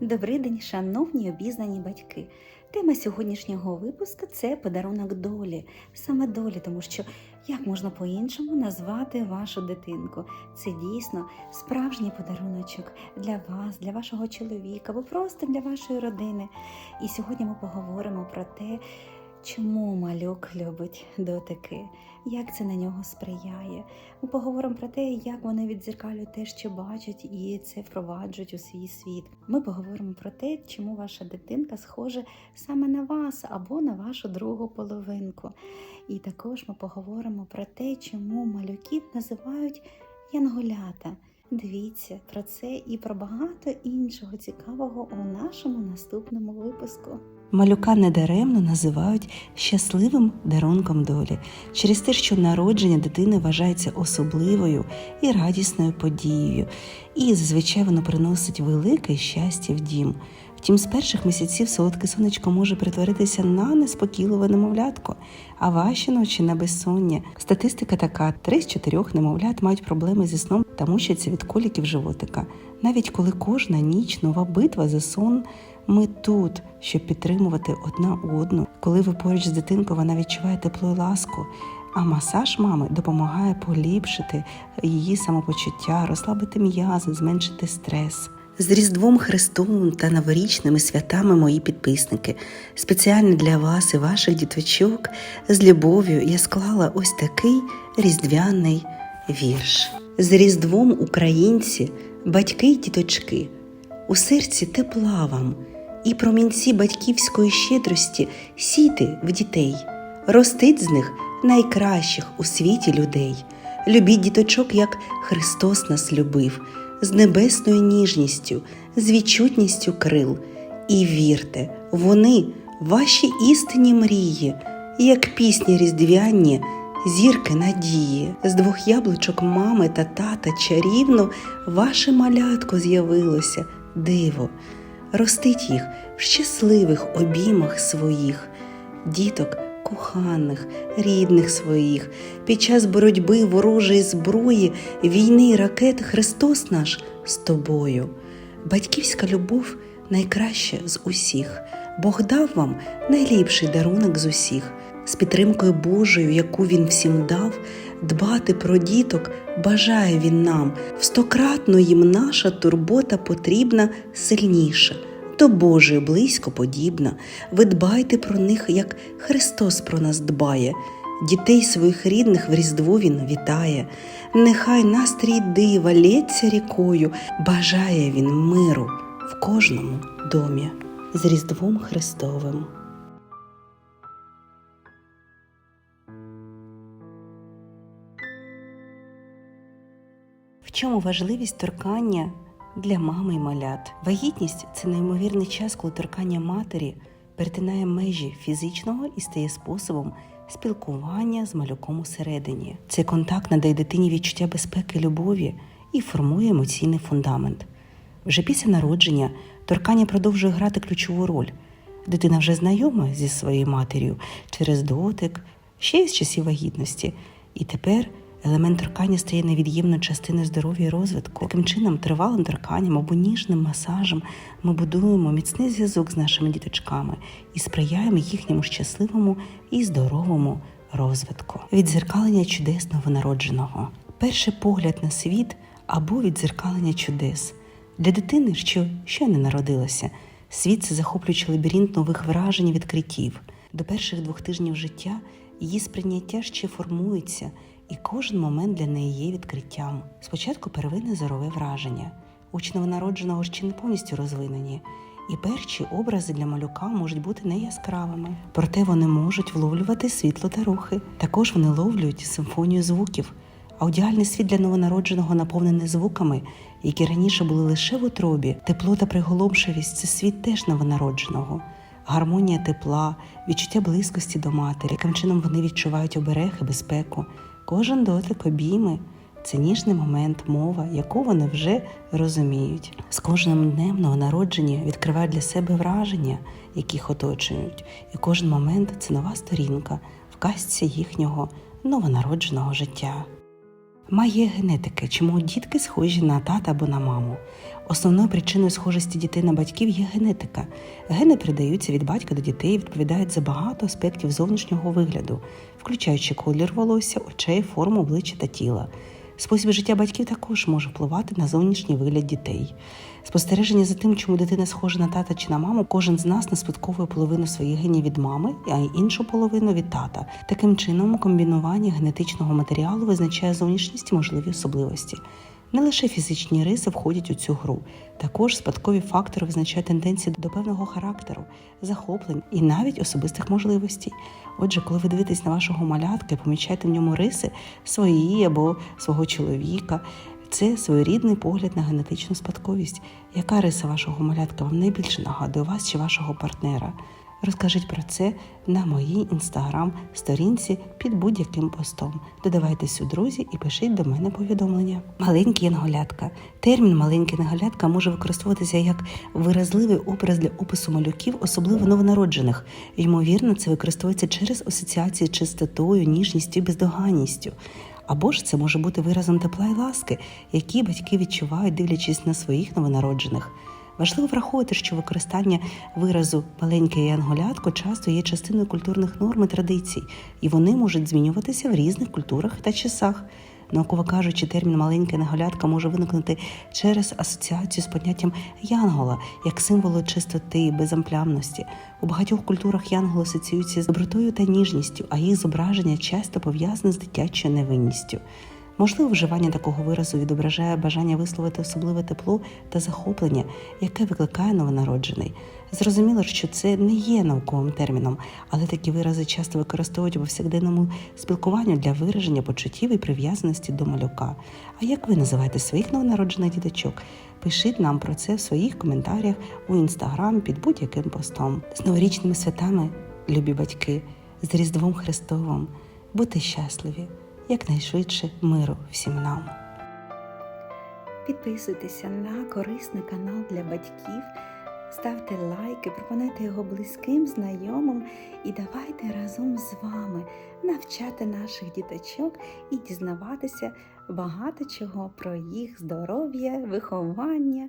Добрий день, шановні обізнані батьки. Тема сьогоднішнього випуску це подарунок долі, саме долі, тому що як можна по-іншому назвати вашу дитинку? Це дійсно справжній подаруночок для вас, для вашого чоловіка або просто для вашої родини. І сьогодні ми поговоримо про те, чому малюк любить дотики, як це на нього сприяє. Ми поговоримо про те, як вони відзеркалюють те, що бачать, і це впроваджують у свій світ. Ми поговоримо про те, чому ваша дитинка схожа саме на вас або на вашу другу половинку. І також ми поговоримо про те, чому малюків називають янголята. Дивіться про це і про багато іншого цікавого у нашому наступному випуску. Малюка недаремно називають щасливим дарунком долі через те, що народження дитини вважається особливою і радісною подією, і зазвичай воно приносить велике щастя в дім. Втім, з перших місяців солодке сонечко може перетворитися на неспокійливе немовлятко, а ваші ночі на безсоння. Статистика така: три з чотирьох немовлят мають проблеми зі сном та мучаться від коліків животика. Навіть коли кожна ніч нова битва за сон. Ми тут, щоб підтримувати одна одну. Коли ви поруч з дитинкою, вона відчуває тепло і ласку. А масаж мами допомагає поліпшити її самопочуття, розслабити м'язи, зменшити стрес. З Різдвом Христовим та новорічними святами мої підписники. Спеціально для вас і ваших діточок з любов'ю я склала ось такий різдвяний вірш. З Різдвом українці, батьки й діточки, у серці тепла вам і промінці батьківської щедрості сійте в дітей, ростить з них найкращих у світі людей. Любіть діточок, як Христос нас любив, з небесною ніжністю, з відчутністю крил. І вірте, вони ваші істинні мрії, як пісні різдвяні, зірки надії. З двох яблучок мами та тата чарівно ваше малятко з'явилося, диво. Ростить їх в щасливих обіймах своїх, діток коханих, рідних своїх, під час боротьби ворожої зброї, війни і ракет Христос наш з тобою. Батьківська любов найкраща з усіх. Бог дав вам найліпший дарунок з усіх, з підтримкою Божою, яку Він всім дав, дбати про діток бажає Він нам, в стократно їм наша турбота потрібна сильніше. До Божої близько подібна. Ви дбайте про них, як Христос про нас дбає. Дітей своїх рідних в Різдво Він вітає. Нехай настрій дива лється рікою, бажає він миру в кожному домі з Різдвом Христовим. Чому важливість торкання для мами й малят? Вагітність це неймовірний час, коли торкання матері перетинає межі фізичного і стає способом спілкування з малюком усередині. Цей контакт надає дитині відчуття безпеки, любові і формує емоційний фундамент. Вже після народження торкання продовжує грати ключову роль. Дитина вже знайома зі своєю матір'ю через дотик, ще й з часів вагітності. І тепер елемент торкання стає невід'ємною частиною здоров'я і розвитку. Таким чином, тривалим торканням або ніжним масажем ми будуємо міцний зв'язок з нашими діточками і сприяємо їхньому щасливому і здоровому розвитку. Відзеркалення чудесного народженого, перший погляд на світ або відзеркалення чудес. Для дитини, що ще не народилася, світ це захоплюючий лабіринт нових вражень і відкриттів. До перших двох тижнів життя її сприйняття ще формується, і кожен момент для неї є відкриттям. Спочатку первинне зорове враження. Очі новонародженого ще не повністю розвинені, і перші образи для малюка можуть бути не яскравими, проте вони можуть вловлювати світло та рухи. Також вони ловлюють симфонію звуків. Аудіальний світ для новонародженого наповнений звуками, які раніше були лише в утробі. Тепло та приголомшивість це світ теж новонародженого. Гармонія тепла, відчуття близькості до матері, яким чином вони відчувають оберег і безпеку. Кожен дотик обійми це ніжний момент, мова, яку вони вже розуміють. З кожним днем новонародження відкривають для себе враження, які оточують, і кожен момент це нова сторінка в казці їхнього новонародженого життя. Магія генетики, чому дітки схожі на тата або на маму. Основною причиною схожості дітей на батьків є генетика. Гени передаються від батька до дітей і відповідають за багато аспектів зовнішнього вигляду, включаючи колір волосся, очей, форму обличчя та тіла. Спосіб життя батьків також може впливати на зовнішній вигляд дітей. Спостереження за тим, чому дитина схожа на тата чи на маму, кожен з нас наспадковує половину своїх генів від мами, а іншу половину від тата. Таким чином, комбінування генетичного матеріалу визначає зовнішність і можливі особливості. Не лише фізичні риси входять у цю гру, також спадкові фактори визначають тенденції до певного характеру, захоплень і навіть особистих можливостей. Отже, коли ви дивитесь на вашого малятка і помічаєте в ньому риси свої або свого чоловіка, це своєрідний погляд на генетичну спадковість. Яка риса вашого малятка вам найбільше нагадує вас чи вашого партнера? Розкажіть про це на моїй інстаграм-сторінці під будь-яким постом. Додавайтесь у друзі і пишіть до мене повідомлення. Маленькі янголятка. Термін маленькі янголятка може використовуватися як виразливий образ для опису малюків, особливо новонароджених. Ймовірно, це використовується через асоціації з чистотою, ніжністю бездоганністю. Або ж це може бути виразом тепла і ласки, які батьки відчувають, дивлячись на своїх новонароджених. Важливо враховувати, що використання виразу маленьке янголятко часто є частиною культурних норм і традицій, і вони можуть змінюватися в різних культурах та часах. Науково кажучи, термін маленька янголятка може виникнути через асоціацію з поняттям янгола як символу чистоти і безамплямності. У багатьох культурах янгол асоціюється з добротою та ніжністю, а їх зображення часто пов'язане з дитячою невинністю. Можливо, вживання такого виразу відображає бажання висловити особливе тепло та захоплення, яке викликає новонароджений. Зрозуміло, що це не є науковим терміном, але такі вирази часто використовують у повсякденному спілкуванні для вираження почуттів і прив'язаності до малюка. А як ви називаєте своїх новонароджених діточок? Пишіть нам про це в своїх коментарях у інстаграм під будь-яким постом. З новорічними святами, любі батьки, з Різдвом Христовим, будьте щасливі! Якнайшвидше миру всім нам. Підписуйтеся на корисний канал для батьків, ставте лайки, пропонуйте його близьким, знайомим і давайте разом з вами навчати наших діточок і дізнаватися багато чого про їх здоров'я, виховання